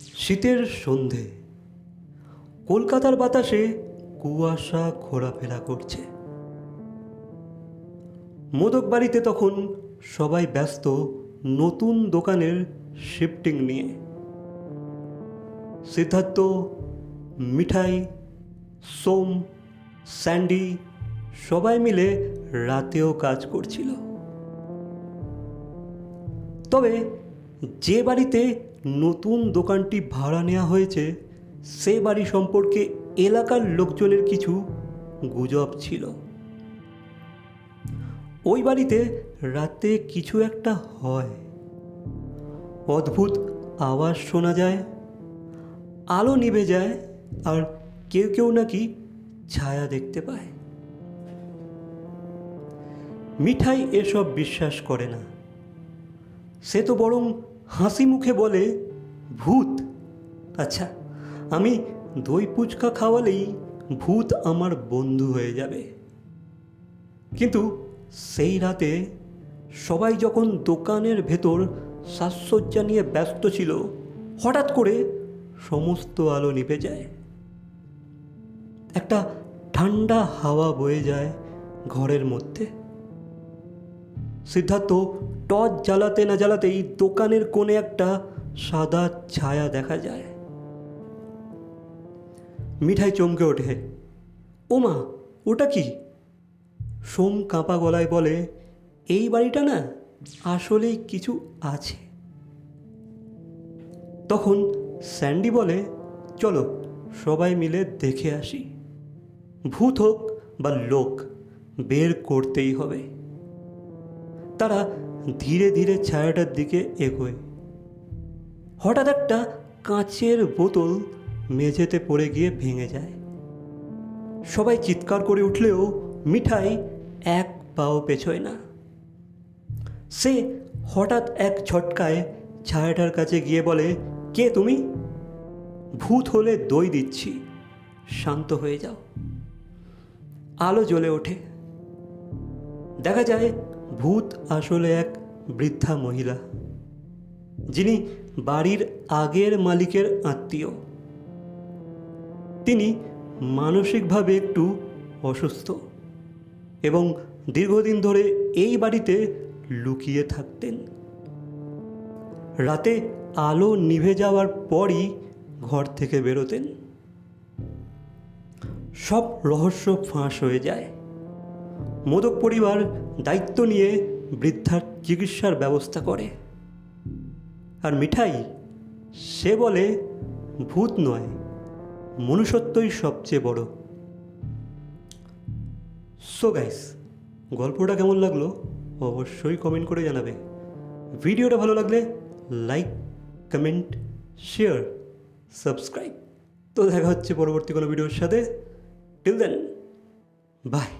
শীতের সন্ধে। কলকাতার বাতাসে কুয়াশা ঘোরাফেরা করছে। মোদক বাড়িতে তখন সবাই ব্যস্ত নতুন দোকানের শিফটিং নিয়ে। সিদ্ধার্থ, মিঠাই, সোম, স্যান্ডি সবাই মিলে রাতেও কাজ করছিল। তবে যে বাড়িতে নতুন দোকানটি ভাড়া নেওয়া হয়েছে, সে বাড়ি সম্পর্কে এলাকার লোকজনের কিছু গুজব ছিল। ওই বাড়িতে রাতে কিছু একটা হয়। অদ্ভুত আওয়াজ শোনা যায়, আলো নিভে যায়, আর কেউ কেউ নাকি ছায়া দেখতে পায়। মিঠাই এসব বিশ্বাস করে না। সে তো বরং হাসি মুখে বলে, ভূত। আচ্ছা আমি দই পুচকা খাওয়ালেই ভূত আমার বন্ধু হয়ে যাবে। কিন্তু সেই রাতে সবাই যখন দোকানের ভেতর সাজসজ্জা নিয়ে ব্যস্ত ছিল, হঠাৎ করে সমস্ত আলো নিভে যায়। একটা ঠান্ডা হাওয়া বয়ে যায় ঘরের মধ্যে। সিদ্ধার্থ টর্চ জ্বালাতে না জ্বালাতেই দোকানের কোণে একটা সাদা ছায়া দেখা যায়। মিঠাই চমকে ওঠে। ওমা, ওটা কি? সোম কাঁপা গলায় বলে, এই বাড়িটা না আসলেই কিছু আছে। তখন স্যান্ডি বলে, চলো সবাই মিলে দেখে আসি। ভূত হোক বা লোক, বের করতেই হবে। তারা ধীরে ধীরে ছায়াটার দিকে এগোয়। হঠাৎ একটা কাঁচের বোতল মেঝেতে পড়ে গিয়ে ভেঙে যায়। সবাই চিৎকার করে উঠলেও মিঠাই এক পাও পেছোয় না। সে হঠাৎ এক ঝটকায় ছায়াটার কাছে গিয়ে বলে, কে তুমি? ভূত হলে দই দিচ্ছি। শান্ত হয়ে যাও। আলো জ্বলে ওঠে। দেখা যায় ভূত আসলে এক বৃদ্ধা মহিলা, যিনি বাড়ির আগের মালিকের আত্মীয়। তিনি মানসিকভাবে একটু অসুস্থ এবং দীর্ঘদিন ধরে এই বাড়িতে লুকিয়ে থাকতেন। রাতে আলো নিভে যাওয়ার পরই ঘর থেকে বেরোতেন। সব রহস্য ফাঁস হয়ে যায়। মোদক পরিবার দায়িত্ব নিয়ে বৃদ্ধার চিকিৎসার ব্যবস্থা করে। আর মিঠাই, সে বলে, ভূত নয়, মনুষ্যত্বই সবচেয়ে বড়। সো গাইস গল্পটা কেমন লাগল? অবশ্যই কমেন্ট করে জানাবে। ভিডিওটা ভালো লাগলে লাইক কমেন্ট শেয়ার সাবস্ক্রাইব তো দেখা হচ্ছে পরবর্তী কোনো ভিডিওর সাথে। Till then by